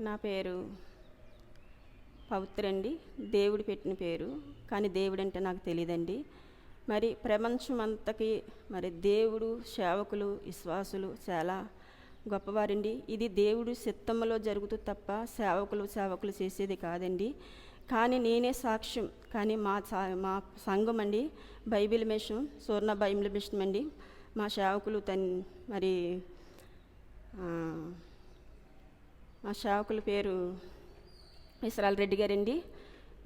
నా పేరు పవిత్రండి. దేవుడు పెట్టిన పేరు. కానీ దేవుడు అంటే నాకు తెలియదండి మరి ప్రపంచం అంతకి మరి దేవుడు సేవకులు విశ్వాసులు చాలా గొప్పవారండి. ఇది దేవుడు సిత్తంలో జరుగుతూ తప్ప సేవకులు సేవకులు చేసేది కాదండి. కానీ నేనే సాక్ష్యం. కానీ మా సా మా సంఘం అండి బైబిల్ మిషన్ సూర్ణ బైబిల్ మిషన్ అండి. మా సేవకులు తన్ మరి ఆ, సేవకుల పేరు విశ్రాల్ రెడ్డి గారండి.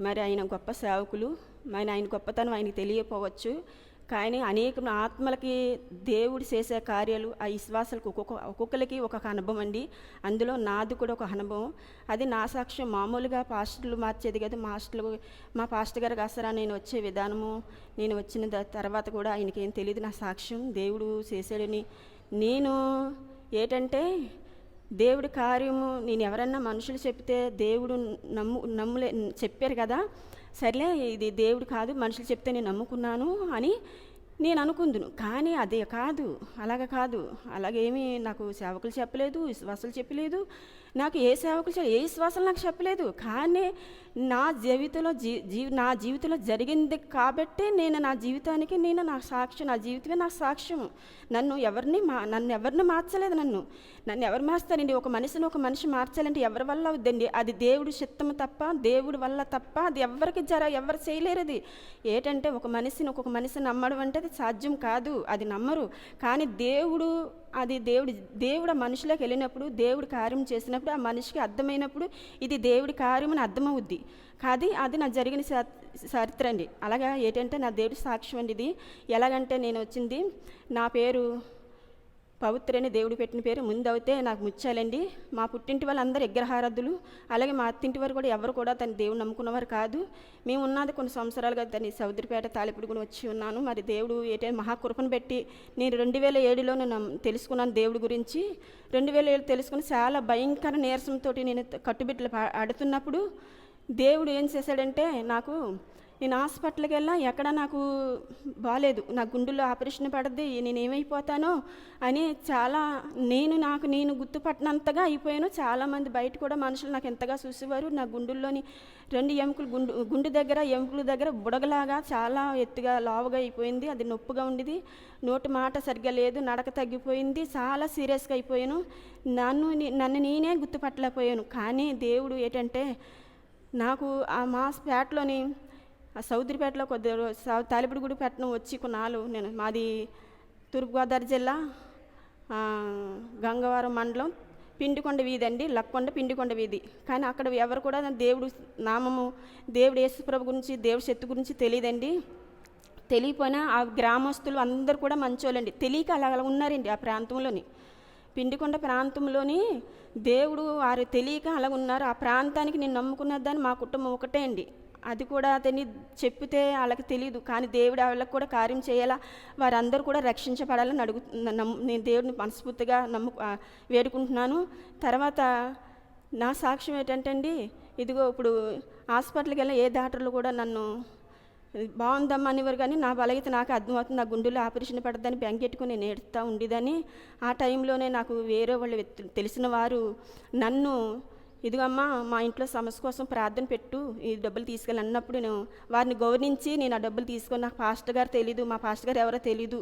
మరి ఆయన గొప్ప సేవకులు. మరి ఆయన గొప్పతనం ఆయనకి తెలియపోవచ్చు. కానీ అనేక ఆత్మలకి దేవుడు చేసే కార్యాలు ఆ విశ్వాసాలకు ఒక్కొక్క ఒక్కొక్కరికి ఒక్కొక్క అనుభవం అండి. అందులో నాది కూడా ఒక అనుభవం. అది నా సాక్ష్యం మామూలుగా పాస్టర్లు మార్చేది కదా. మాస్టర్లు మా పాస్టర్ గారు కాస్తారా నేను వచ్చే విధానము నేను వచ్చిన తర్వాత కూడా ఆయనకి ఏం తెలియదు నా సాక్ష్యం. దేవుడు చేశాడని నేను ఏంటంటే దేవుడి కార్యము నేను ఎవరన్నా మనుషులు చెప్తే దేవుడు నమ్ము నమ్ములే చెప్పారు కదా సర్లే ఇది దేవుడు కాదు మనుషులు చెప్తే నేను నమ్ముకున్నాను అని నేను అనుకుందును కానీ అదే కాదు అలాగ కాదు. అలాగేమీ నాకు సేవకులు చెప్పలేదు విశ్వాసాలు చెప్పలేదు. నాకు ఏ సేవకులు ఏ విశ్వాసాలు నాకు చెప్పలేదు. కానీ నా జీవితంలో జీ జీ నా జీవితంలో జరిగింది కాబట్టే నేను నా జీవితానికి నేను నా సాక్ష్యం నా జీవితమే నా సాక్ష్యం నన్ను ఎవరిని మా నన్ను ఎవరిని మార్చలేదు నన్ను. నన్ను ఎవరు మార్చారండి ఒక మనిషిని ఒక మనిషి మార్చాలంటే ఎవరి వల్ల అవుద్దండి? అది దేవుడు చిత్తము తప్ప దేవుడి వల్ల తప్ప అది ఎవరికి జర ఎవరు చేయలేరు అది. ఏంటంటే ఒక మనిషిని ఒక్కొక్క మనిషిని నమ్మడం అంటే అది సాధ్యం కాదు. అది నమ్మరు. కానీ దేవుడు అది దేవుడి దేవుడు ఆ మనిషిలోకి వెళ్ళినప్పుడు దేవుడు కార్యం చేసినప్పుడు ఆ మనిషికి అర్థమైనప్పుడు ఇది దేవుడి కార్యం అని అర్థమవుద్ది. కాదు అది నా జరిగిన చరిత్ర అండి. అలాగా ఏంటంటే నా దేవుడి సాక్ష్యం అండి ఇది. ఎలాగంటే నేను వచ్చింది నా పేరు పవిత్ర అని దేవుడు పెట్టిన పేరు ముందు అయితే నాకు ముచ్చాలండి. మా పుట్టింటి వాళ్ళందరూ విగ్రహారాధులు. అలాగే మా అత్తింటి వారు కూడా ఎవరు కూడా తన దేవుడు నమ్ముకున్నవారు కాదు. మేము ఉన్నది కొన్ని సంవత్సరాలుగా తన సౌదరిపేట తాలిపుడుగుని వచ్చి ఉన్నాను. మరి దేవుడు ఏటే మహాకృపను పెట్టి నేను రెండు వేల ఏడులో నేను తెలుసుకున్నాను దేవుడి గురించి. రెండు వేల ఏడు తెలుసుకుని చాలా భయంకర నీరసంతో నేను కట్టుబిట్టలు ఆడుతున్నప్పుడు దేవుడు ఏం చేశాడంటే నాకు నేను హాస్పిటల్కి వెళ్ళా ఎక్కడ నాకు బాగాలేదు నా గుండెల్లో ఆపరేషన్ పడద్ది నేను ఏమైపోతానో అని చాలా నేను నాకు నేను గుర్తుపట్టినంతగా అయిపోయాను. చాలామంది బయట కూడా మనుషులు నాకు ఎంతగా చూసేవారు. నా గుండెల్లోని రెండు ఎముకలు గుండు గుండె దగ్గర ఎముకల దగ్గర బుడగలాగా చాలా ఎత్తుగా లావుగా అయిపోయింది. అది నొప్పిగా ఉండేది. నోటి మాట సరిగ్గా లేదు నడక తగ్గిపోయింది. చాలా సీరియస్గా అయిపోయాను. నన్ను నన్ను నేనే గుర్తుపట్టలేకపోయాను. కానీ దేవుడు ఏంటంటే నాకు ఆ మా పేటలోని ఆ సౌదరిపేటలో కొద్ది తాలిపూడిగూడి సౌ- పట్టణం వచ్చి కొన్నాళ్ళు నేను. మాది తూర్పుగోదావరి జిల్లా గంగవరం మండలం. పిండికొండ వీధి అండి లక్కొండ పిండికొండ వీధి. కానీ అక్కడ ఎవరు కూడా దేవుడు నామము దేవుడు యేసుప్రభు గురించి దేవుడి శక్తి గురించి తెలియదండి. తెలియపోయినా ఆ గ్రామస్తులు అందరూ కూడా మంచోళ్ళండి. తెలియక అలా అలా ఉన్నారండి ఆ ప్రాంతంలోని. పిండికొండ ప్రాంతంలోని దేవుడు వారు తెలియక అలా ఉన్నారు. ఆ ప్రాంతానికి నేను నమ్ముకున్నదాన్ని మా కుటుంబం ఒకటే అండి. అది కూడా అతన్ని చెప్పితే వాళ్ళకి తెలియదు కానీ దేవుడు వాళ్ళకి కూడా కార్యం చేయాలా? వారందరూ కూడా రక్షించబడాలని అడుగు నేను దేవుడిని మనస్ఫూర్తిగా నమ్ము వేడుకుంటున్నాను. తర్వాత నా సాక్ష్యం ఏంటంటే అండి ఇదిగో ఇప్పుడు హాస్పిటల్కి వెళ్ళిన ఏ డాక్టర్లు కూడా నన్ను బాగుందమ్మా అనేవారు కానీ నా బలగీత నాకు అర్థమవుతుంది. నా గుండెలో ఆపరేషన్ పడద్దని బెంగెట్టుకుని నేను ఏడుస్తూ ఉండేదని ఆ టైంలోనే నాకు వేరే వాళ్ళు తెలిసిన వారు నన్ను ఇదిగమ్మా మా ఇంట్లో సమస్య కోసం ప్రార్థన పెట్టు. ఈ డబ్బులు తీసుకెళ్ళి అన్నప్పుడు నేను వారిని గౌరవించి నేను ఆ డబ్బులు తీసుకొని నాకు పాస్టర్ గారు తెలీదు మా పాస్టర్ గారు ఎవరో తెలీదు.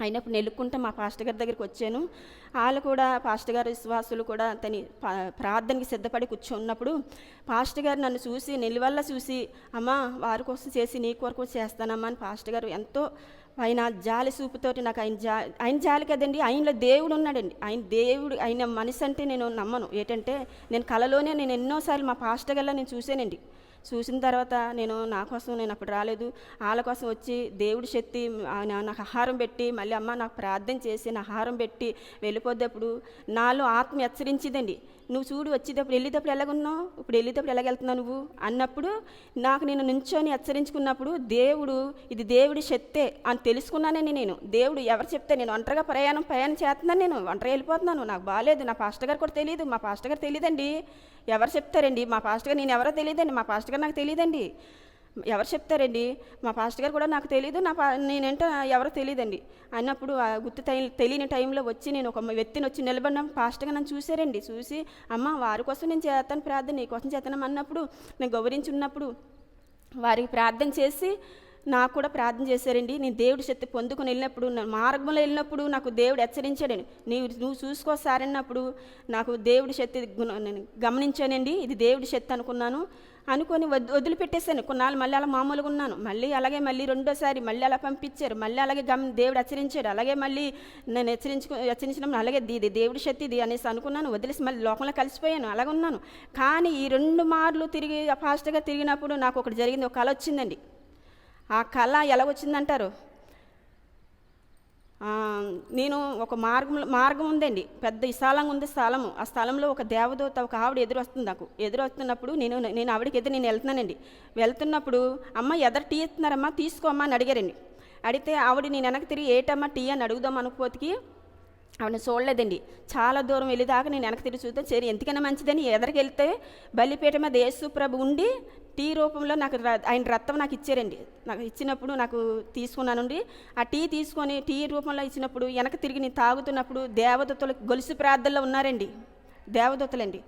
అయినప్పుడు నెలుక్కుంటే మా పాస్టర్ గారి దగ్గరికి వచ్చాను. వాళ్ళు కూడా పాస్టర్ గారి విశ్వాసులు కూడా తని ప్రార్థనకి సిద్ధపడి కూర్చున్నప్పుడు పాస్టర్ గారు నన్ను చూసి నిలువల్ల చూసి అమ్మా వారి కోసం చేసి నీ కొరకు చేస్తానమ్మా అని పాస్టర్ గారు ఎంతో ఆయన జాలి చూపుతోటి నాకు ఆయన జా ఆయన జాలి కదండి ఆయనలో దేవుడు ఉన్నాడండి. ఆయన దేవుడు ఆయన మనిషి అంటే నేను నమ్మను. ఏంటంటే నేను కలలోనే నేను ఎన్నోసార్లు మా పాస్టర్ గారిలో నేను చూసానండి చూసిన తర్వాత నేను నా కోసం నేను అప్పుడు రాలేదు. వాళ్ళ కోసం వచ్చి దేవుడి శక్తి ఆయన నాకు ఆహారం పెట్టి మళ్ళీ అమ్మ నాకు ప్రార్థన చేసి నా ఆహారం పెట్టి వెళ్ళిపోద్దేప్పుడు నాలో ఆత్మ హెచ్చరించిందండి. నువ్వు చూడు వచ్చేటప్పుడు వెళ్ళేటప్పుడు ఎలాగున్నావు? ఇప్పుడు వెళ్ళేటప్పుడు ఎలాగెళ్తున్నావు నువ్వు? అన్నప్పుడు నాకు నేను నుంచొని హెచ్చరించుకున్నప్పుడు దేవుడు ఇది దేవుడి శక్తే అని తెలుసుకున్నానని నేను. దేవుడు ఎవరు చెప్తే నేను ఒంటరిగా ప్రయాణం ప్రయాణం చేస్తున్నాను నేను. ఒంటరిగా వెళ్ళిపోతున్నాను. నాకు బాగాలేదు నా పాస్టర్ గారు కూడా తెలియదు. మా పాస్టర్ గారు తెలియదండి. ఎవరు చెప్తారండి? మా పాస్ట్ గారు నేను ఎవరో తెలియదండి. మా పాస్ట్ గారు నాకు తెలియదండి. ఎవరు చెప్తారండి? మా పాస్ట్ గారు కూడా నాకు తెలియదు నా పా నేనంటే ఎవరో తెలియదండి అన్నప్పుడు ఆ గుర్తు తెలియని టైంలో వచ్చి నేను ఒక వ్యక్తిని వచ్చి నిలబడిన పాస్ట్గా నన్ను చూశారండి. చూసి అమ్మ వారి కోసం నేను చేస్తాను ప్రార్థన నీ కోసం చేస్తాను అన్నప్పుడు నేను గౌరవించి ఉన్నప్పుడు వారికి ప్రార్థన చేసి నాకు కూడా ప్రార్థన చేశారండి. నేను దేవుడి శక్తి పొందుకుని వెళ్ళినప్పుడు నా మార్గంలో వెళ్ళినప్పుడు నాకు దేవుడు హెచ్చరించాడండి. నీవు నువ్వు చూసుకో నాకు దేవుడి శక్తి గుణ- గమనించానండి. ఇది దేవుడి శక్తి అనుకున్నాను. అనుకొని వద్ వదిలిపెట్టేశాను. కొన్నాళ్ళు మళ్ళీ అలా మామూలుగా ఉన్నాను. మళ్ళీ అలాగే మళ్ళీ రెండోసారి మళ్ళీ అలా పంపించారు. మళ్ళీ అలాగే గమ్ దేవుడు హెచ్చరించాడు అలాగే మళ్ళీ నేను హెచ్చరించుకు హెచ్చరించడం అలాగే ఇది- ఇది దేవుడి శక్తి ఇది అనేసి అనుకున్నాను. వదిలేసి మళ్ళీ లోకంలో కలిసిపోయాను. అలాగే ఉన్నాను కానీ ఈ రెండు మార్లు తిరిగి ఫాస్ట్గా తిరిగినప్పుడు నాకు ఒకటి జరిగింది. ఒక కళ వచ్చిందండి ఆ కళ ఎలా వచ్చిందంటారు నేను ఒక మార్గం మార్గం ఉందండి. పెద్ద విశాలంగా ఉంది స్థలము. ఆ స్థలంలో ఒక దేవదూత ఒక ఆవిడ ఎదురు వస్తుంది నాకు. ఎదురు వస్తున్నప్పుడు నేను నేను ఆవిడకి ఎదురు నేను వెళ్తున్నానండి. వెళ్తున్నప్పుడు అమ్మ ఎదరు టీ ఇస్తున్నారమ్మా? తీసుకోమ్మా అని అడిగారండి. అడిగితే ఆవిడ నేను వెనక్కి తిరిగి ఏటమ్మా టీ అని అడుగుదాం అనుకోతికి ఆవిడ చూడలేదండి. చాలా దూరం వెళ్ళేదాకా నేను వెనక్కి తిరిగి చూస్తే సరే ఎందుకైనా మంచిదని ఎదరికి వెళ్తే బలిపీఠ మీద యేసు ప్రభు ఉండి టీ రూపంలో నాకు ర- ఆయన రక్తం నాకు ఇచ్చారండి. నాకు ఇచ్చినప్పుడు నాకు తీసుకున్నానండి. ఆ టీ తీసుకొని టీ రూపంలో ఇచ్చినప్పుడు వెనక తిరిగి నేను తాగుతున్నప్పుడు దేవదత్తులు గొలుసు ప్రార్థనలో ఉన్నారండి. దేవదత్తులండి.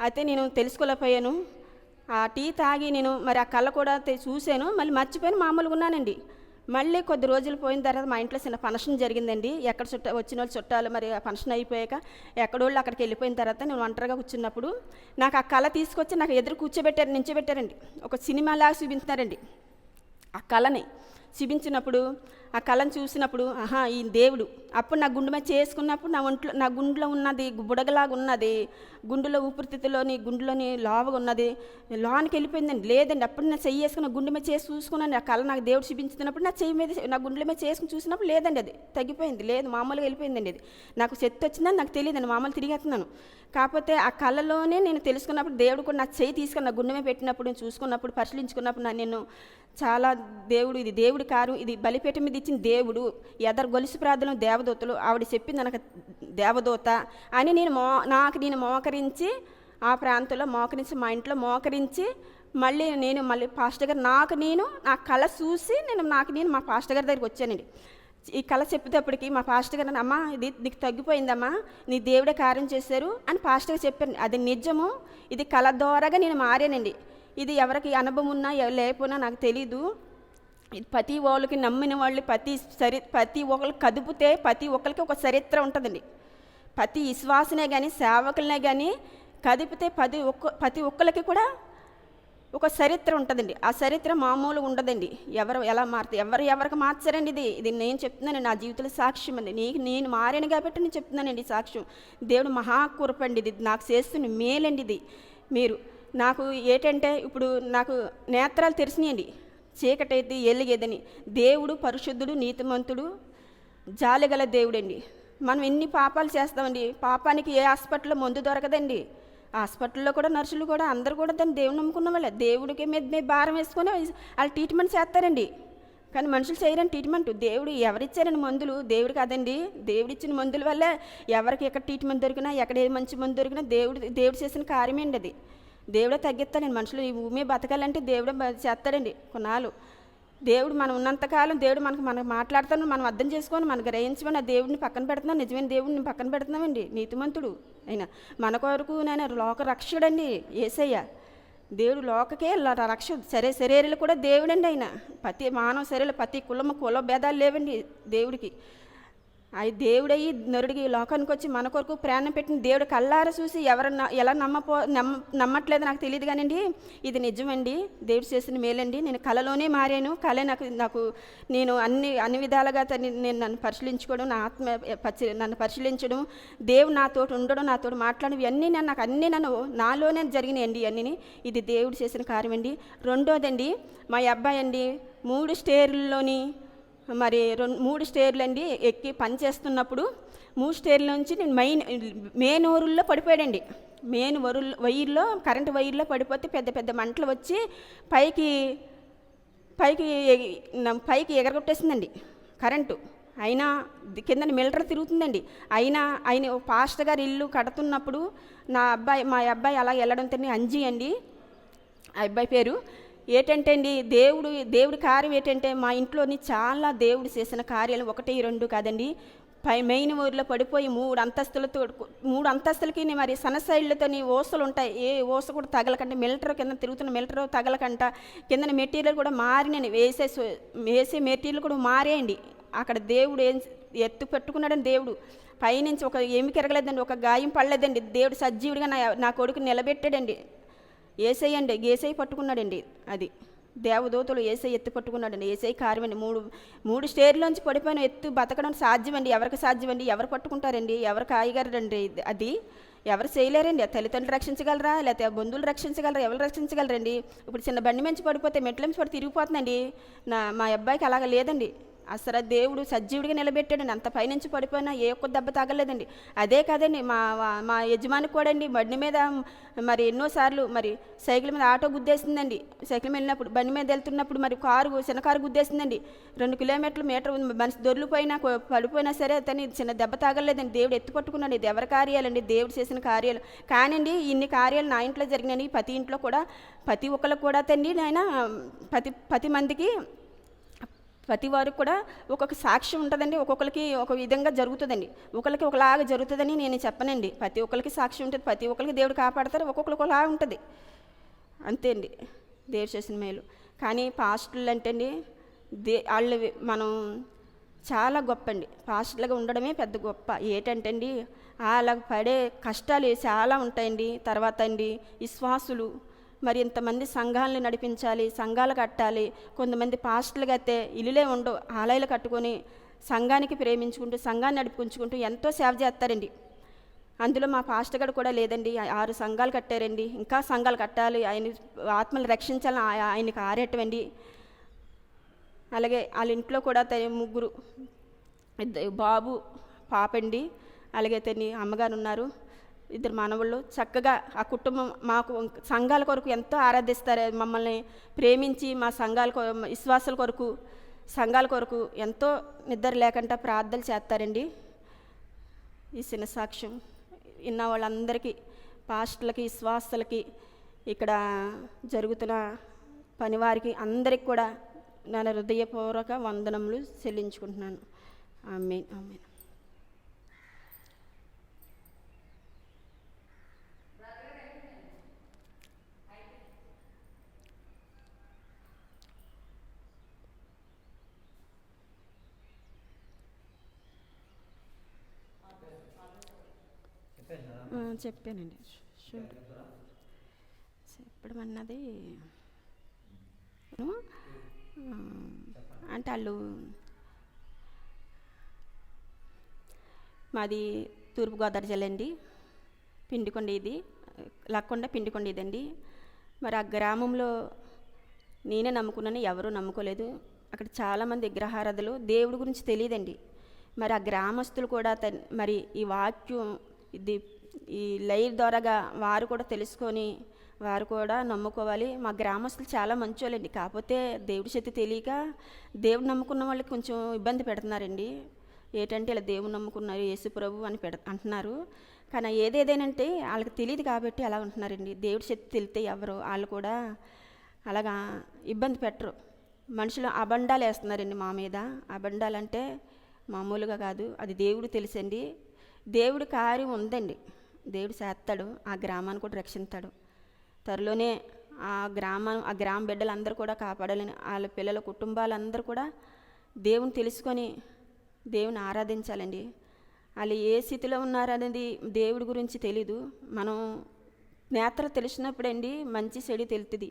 అయితే నేను తెలుసుకోలేకపోయాను. ఆ టీ తాగి నేను మరి ఆ కళ్ళ కూడా చూశాను. మళ్ళీ మర్చిపోయిన మామూలుగా ఉన్నానండి. మళ్ళీ కొద్ది రోజులు పోయిన తర్వాత మా ఇంట్లో చిన్న ఫంక్షన్ జరిగిందండి. ఎక్కడ చుట్ట వచ్చిన వాళ్ళు చుట్టాలు మరి ఆ ఫంక్షన్ అయిపోయాక ఎక్కడోళ్ళు అక్కడికి వెళ్ళిపోయిన తర్వాత నేను ఒంటరిగా కూర్చున్నప్పుడు నాకు ఆ కళ తీసుకొచ్చి నాకు ఎదురు కూర్చోబెట్టారు నించోబెట్టారండి. ఒక సినిమాలాగా చూపించినారండి. ఆ కళని చూపించినప్పుడు ఆ కళను చూసినప్పుడు ఆహా ఈ దేవుడు. అప్పుడు నా గుండె మీద చేసుకున్నప్పుడు నా ఒంట్లో నా గుండెలో ఉన్నది బుడగలాగా ఉన్నది. గుండెలో ఊపిరితిత్తులోని గుండెలోని లోవగా ఉన్నది. లోనికి వెళ్ళిపోయిందండి. లేదండి. అప్పుడు నేను చెయ్యి వేసుకుని గుండె మీద చేసి చూసుకున్నాను. ఆ కళ నాకు దేవుడు చూపించినప్పుడు నా చెయ్యి మీద నా గుండెల మీద చేసుకుని చూసినప్పుడు లేదండి అది. తగ్గిపోయింది. లేదు మామూలుగా వెళ్ళిపోయిందండి అది. నాకు చెత్త వచ్చిందని నాకు తెలియదండి. మామూలు తిరిగేస్తున్నాను. కాకపోతే ఆ కళలోనే నేను తెలుసుకున్నప్పుడు దేవుడు కూడా నా చెయ్యి తీసుకుని నా గుండె మీద పెట్టినప్పుడు నేను చూసుకున్నప్పుడు పరిశీలించుకున్నప్పుడు నా నేను చాలా దేవుడు ఇది దేవుడి కారు ఇది బలిపేట మీద ఇచ్చిన దేవుడు ఎదరు గొలుసు ప్రార్థన దేవదూతలు ఆవిడ చెప్పింది నాకు దేవదూత అని నేను మో నాకు నేను మోకరించి ఆ ప్రాంతంలో మోకరించి మా ఇంట్లో మోకరించి మళ్ళీ నేను మళ్ళీ పాస్టర్ గారు నాకు నేను నా కళ చూసి నేను నాకు నేను మా పాస్టర్ గారి దగ్గరికి వచ్చానండి. ఈ కళ చెప్పేటప్పటికి మా పాస్టర్ గారు అమ్మా ఇది నీకు తగ్గిపోయిందమ్మా నీ దేవుడే కార్యం చేశారు అని పాస్టర్ గారు చెప్పాను అది నిజము ఇది కళ ద్వారాగా నేను మారానండి. ఇది ఎవరికి అనుభవం ఉన్నా లేకపోయినా నాకు తెలీదు. ప్రతి వాళ్ళకి నమ్మిన వాళ్ళు ప్రతి సరి ప్రతి ఒక్కరు కదుపుతే ప్రతి ఒక్కరికి ఒక చరిత్ర ఉంటుందండి. ప్రతి విశ్వాసనే కానీ సేవకులనే కానీ కదిపితే ప్రతి ఒక్క ప్రతి ఒక్కరికి కూడా ఒక చరిత్ర ఉంటుందండి. ఆ చరిత్ర మామూలు ఉండదండి. ఎవరు ఎలా మారుతాయి ఎవరు ఎవరికి మార్చారండి ఇది? ఇది నేను చెప్తున్నాను నా జీవితంలో సాక్ష్యం అండి. నీకు నేను మారాను కాబట్టి నేను చెప్తున్నానండి సాక్ష్యం. దేవుడు మహాకూరపండి ఇది. నాకు చేస్తున్న మేలండి ఇది. మీరు నాకు ఏంటంటే ఇప్పుడు నాకు నేత్రాలు తెరిచినాయండి. చీకటైతే ఎలిగేదని దేవుడు పరిశుద్ధుడు నీతిమంతుడు జాలిగల దేవుడండి. మనం ఎన్ని పాపాలు చేస్తామండి. పాపానికి ఏ హాస్పిటల్లో మందు దొరకదండి. హాస్పిటల్లో కూడా నర్సులు కూడా అందరూ కూడా దాన్ని దేవుని నమ్ముకున్న వాళ్ళే. దేవుడికి మీద మీద భారం వేసుకొని వాళ్ళు ట్రీట్మెంట్ చేస్తారండి. కానీ మనుషులు చేయరని ట్రీట్మెంట్. దేవుడు ఎవరిచ్చారని మందులు? దేవుడు కాదండి. దేవుడు ఇచ్చిన మందుల వల్ల ఎవరికి ఎక్కడ ట్రీట్మెంట్ దొరికినా ఎక్కడ ఏ మంచి మందు దొరికినా దేవుడు దేవుడు చేసిన కార్యమేండి అది. దేవుడే తగ్గిస్తాడండి మనుషులు ఈ భూమి బతకాలంటే దేవుడే చేస్తాడండి కొన్నాళ్ళు. దేవుడు మనం ఉన్నంతకాలం దేవుడు మనకు మనకు మాట్లాడుతాను మనం అర్థం చేసుకొని మనం గ్రహించమని ఆ దేవుడిని పక్కన పెడుతున్నాం నిజమైన దేవుడిని పక్కన పెడుతున్నామండి. నీతిమంతుడు అయినా మన కొరకు నేను లోక రక్షడండి ఏసయ్య. దేవుడు లోకకే రక్ష సరే శరీరాలు కూడా దేవుడండి ఆయన. ప్రతి మానవ శరీరాలు ప్రతి కులము కుల భేదాలు లేవండి దేవుడికి. అది దేవుడయ్యి నరుడికి లోకానికి వచ్చి మన కొరకు ప్రాణం పెట్టిన దేవుడు కళ్ళార చూసి ఎవరు ఎలా నమ్మపో నమ్మ నమ్మట్లేదు నాకు తెలియదు కానివ్వండి ఇది నిజమండి. దేవుడు చేసిన మేలండి. నేను కళలోనే మారాను. కళ నాకు నాకు నేను అన్ని అన్ని విధాలుగా నేను నన్ను పరిశీలించుకోవడం నా ఆత్మ పరి నన్ను పరిశీలించడం దేవుడు నాతో ఉండడం నాతో మాట్లాడడం ఇవన్నీ నన్ను నాకు అన్నీ నన్ను నాలోనే జరిగినాయండి ఇవన్నీ ఇది దేవుడు చేసిన కార్యం అండి రెండోదండి మా అబ్బాయి అండి మూడు స్టేర్లలోని మరి రెండు మూడు స్టేర్లు అండి ఎక్కి పని చేస్తున్నప్పుడు మూడు స్టేర్ల నుంచి నేను మెయిన్ మెయిన్ ఊరుల్లో పడిపోయాడండి. మెయిన్ వరుల్ వైర్లో కరెంటు వైర్లో పడిపోతే పెద్ద పెద్ద మంటలు వచ్చి పైకి పైకి ఎగి- పైకి ఎగరగొట్టేసిందండి కరెంటు. అయినా కింద మిలిటరీ తిరుగుతుందండి. అయినా ఆయన ఓ పాస్టర్ గారు ఇల్లు కడుతున్నప్పుడు నా అబ్బాయి మా అబ్బాయి అలా వెళ్ళడంతో అంజీ అండి. ఆ అబ్బాయి పేరు ఏంటంటే అండి దేవుడు దేవుడి కార్యం ఏంటంటే మా ఇంట్లోని చాలా దేవుడు చేసిన కార్యాలు ఒకటి రెండు కాదండి. పై మెయిన్ ఊరిలో పడిపోయి మూడు అంతస్తులతో మూడు అంతస్తులకి మరి సనసైడ్లతో ఓసలు ఉంటాయి. ఏ ఓస కూడా తగలకంటే. మిలిటరీ కింద తిరుగుతున్న మిలిటరీ తగలకంట. కింద మెటీరియల్ కూడా మారినండి వేసే వేసే మెటీరియల్ కూడా మారేయండి. అక్కడ దేవుడు ఏం ఎత్తు పెట్టుకున్నాడని దేవుడు. పైనుంచి ఒక ఏమి కెరగలేదండి ఒక గాయం పడలేదండి. దేవుడు సజీవుడిగా నా నా కొడుకు నిలబెట్టాడండి. ఏసై అండి ఏసై పట్టుకున్నాడండి అది. దేవదూతలు ఏసై ఎత్తి పట్టుకున్నాడండి. ఏసై కార్యమండి. మూడు మూడు స్టేర్లోంచి పడిపోయిన ఎత్తు బతకడం సాధ్యమండి. ఎవరికి సాధ్యమండి? ఎవరు పట్టుకుంటారండి? ఎవరు కాయగలరండి అది ఎవరు చేయలేరండి. తల్లిదండ్రులు రక్షించగలరా? లేకపోతే బంధువులు రక్షించగలరా? ఎవరు రక్షించగలరండి? ఇప్పుడు చిన్న బండి మంచి పడిపోతే మెట్ల నుంచి పడి తిరిగిపోతుందండి. నా మా అబ్బాయికి అలాగ లేదండి. అసలు దేవుడు సజీవుడిగా నిలబెట్టాడండి. అంత పైనుంచి పడిపోయినా ఏ ఒక్క దెబ్బ తగలేదండి అదే కదండి మా మా- యజమాని యజమానికి కూడా అండి బండి మీద మరి ఎన్నోసార్లు మరి సైకిల్ మీద ఆటో గుద్దేసిందండి. సైకిల్ మీద వెళ్ళినప్పుడు బండి మీద వెళ్తున్నప్పుడు మరి కారు చిన్న కారు గుద్దేసిందండి. రెండు కిలోమీటర్లు మీటర్ మనిషి దొర్లిపోయినా కొ- పడిపోయినా సరే అతని చిన్న దెబ్బ తగలేదండి దేవుడు ఎత్తుపట్టుకున్నాడు ఇది ఎవరి కార్యాలండి? దేవుడు చేసిన కార్యాలు. కానండి ఇన్ని కార్యాలు నా ఇంట్లో జరిగినాయి. ప్రతి ఇంట్లో కూడా ప్రతి ఒక్కరు కూడా తండి నాయన ప్రతి ప్రతి మందికి ప్రతి వారికి కూడా ఒక్కొక్క సాక్షి ఉంటుందండి ఒక్కొక్కరికి ఒక విధంగా జరుగుతుందండి. ఒకరికి ఒకలాగా జరుగుతుందని నేను చెప్పనండి. ప్రతి ఒక్కరికి సాక్షి ఉంటుంది ప్రతి ఒక్కరికి దేవుడు కాపాడతారు ఒక్కొక్కరికి ఒకలా ఉంటుంది. అంతే అండి దేవుడు చేసిన మేలు. కానీ పాస్టులు అంటే అండి దే వాళ్ళు మనం చాలా గొప్ప అండి పాస్టర్లుగా ఉండడమే పెద్ద గొప్ప. ఏంటంటే అండి అలా పడే కష్టాలు చాలా ఉంటాయండి. తర్వాత అండి విశ్వాసులు మరి ఇంతమంది సంఘాలను నడిపించాలి సంఘాలు కట్టాలి కొంతమంది పాస్టర్లుగా అయితే ఇల్లులే ఉండవు ఆలయాలు కట్టుకొని సంఘానికి ప్రేమించుకుంటూ సంఘాన్ని నడిపించుకుంటూ ఎంతో సేవ చేస్తారండి. అందులో మా పాస్టర్ గారు కూడా లేదండి ఆరు సంఘాలు కట్టారండి. ఇంకా సంఘాలు కట్టాలి ఆయన ఆత్మలు రక్షించాలని ఆయనకు ఆయనకి ఆరేటవండి అలాగే వాళ్ళ ఇంట్లో కూడా త- ముగ్గురు బాబు పాపండి అలాగే తని అమ్మగారు ఉన్నారు. ఇద్దరు మానవుళ్ళు చక్కగా ఆ కుటుంబం మాకు సంఘాల కొరకు ఎంతో ఆరాధిస్తారు. మమ్మల్ని ప్రేమించి మా సంఘాల కొ- విశ్వాసాల కొరకు సంఘాల కొరకు ఎంతో నిద్ర లేకుండా ప్రార్థనలు చేస్తారండి. ఈ చిన్న సాక్ష్యం విన్న వాళ్ళందరికీ పాస్టర్లకి విశ్వాసులకి ఇక్కడ జరుగుతున్న పనివారికి అందరికి కూడా నా హృదయపూర్వక వందనములు చెల్లించుకుంటున్నాను. ఆమె ఆమె చెప్పానండి. షూర్ చెప్పడం అన్నది అంటే వాళ్ళు మాది తూర్పుగోదావరి జిల్లా అండి. పిండికొండ ఇది లక్కొండ పిండికొండ ఇదండి. మరి ఆ గ్రామంలో నేనే నమ్ముకున్నాను ఎవరూ నమ్ముకోలేదు. అక్కడ చాలామంది విగ్రహారాధులు దేవుడి గురించి తెలియదండి. మరి ఆ గ్రామస్తులు కూడా మరి ఈ వాక్యం ఇది ఈ లైవ్ ద్వారాగా వారు కూడా తెలుసుకొని వారు కూడా నమ్ముకోవాలి. మా గ్రామస్తులు చాలా మంచోళ్ళండి. కాకపోతే దేవుడి చేతి తెలియక దేవుడు నమ్ముకున్న వాళ్ళకి కొంచెం ఇబ్బంది పెడుతున్నారండి. ఏంటంటే ఇలా దేవుడు నమ్ముకున్నారు యేసు ప్రభు అని పెడ అంటున్నారు. కానీ ఏదేదేనంటే వాళ్ళకి తెలియదు కాబట్టి అలా ఉంటున్నారండి. దేవుడి శక్తి తెలితే ఎవరు వాళ్ళు కూడా అలాగా ఇబ్బంది పెట్టరు. మనుషులు అబండాలు వేస్తున్నారండి మా మీద. అబండాలు అంటే మామూలుగా కాదు. అది దేవుడు తెలుసండి. దేవుడి కార్యం ఉందండి. దేవుడు చేస్తాడు ఆ గ్రామాన్ని కూడా రక్షిస్తాడు. త్వరలోనే ఆ గ్రామం ఆ గ్రామ బిడ్డలందరూ కూడా కాపాడాలని వాళ్ళ పిల్లల కుటుంబాలందరూ కూడా దేవుని తెలుసుకొని దేవుని ఆరాధించాలండి. వాళ్ళు ఏ స్థితిలో ఉన్నారనేది దేవుడి గురించి తెలీదు. మనం నేతలు తెలిసినప్పుడండి మంచి చెడు తెలుస్తుంది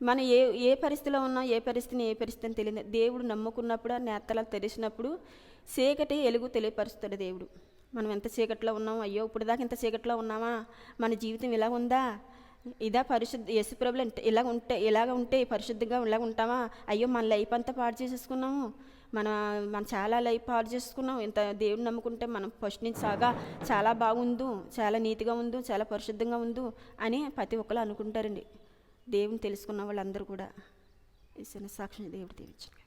మనం ఏ ఏ పరిస్థితిలో ఉన్నాం ఏ పరిస్థితిని ఏ పరిస్థితిని తెలియదు. దేవుడు నమ్ముకున్నప్పుడు ఆ నేతలు తెలిసినప్పుడు చీకటి ఎలుగు తెలియపరుస్తాడు దేవుడు. మనం ఎంత చీకట్లో ఉన్నాం అయ్యో ఇప్పుడు దాకా ఇంత చీకట్లో ఉన్నామా? మన జీవితం ఇలా ఉందా? ఇదా పరిశుద్ధ యేసుప్రభులు అంటే ఇలా ఉంటే ఇలాగ ఉంటే పరిశుద్ధంగా ఇలా ఉంటామా? అయ్యో మన లైఫ్ అంతా పాడు చేసేసుకున్నాము. మన మనం చాలా లైఫ్ పాడు చేసుకున్నాం ఇంత దేవుని నమ్ముకుంటే మనం ఫస్ట్ నుంచి సాగా చాలా బాగుందు చాలా నీతిగా ఉందు చాలా పరిశుద్ధంగా ఉందు అని ప్రతి ఒక్కరు అనుకుంటారండి. దేవుని తెలుసుకున్న వాళ్ళందరూ కూడా. సాక్షి సాక్షిని దేవుడు దీవించు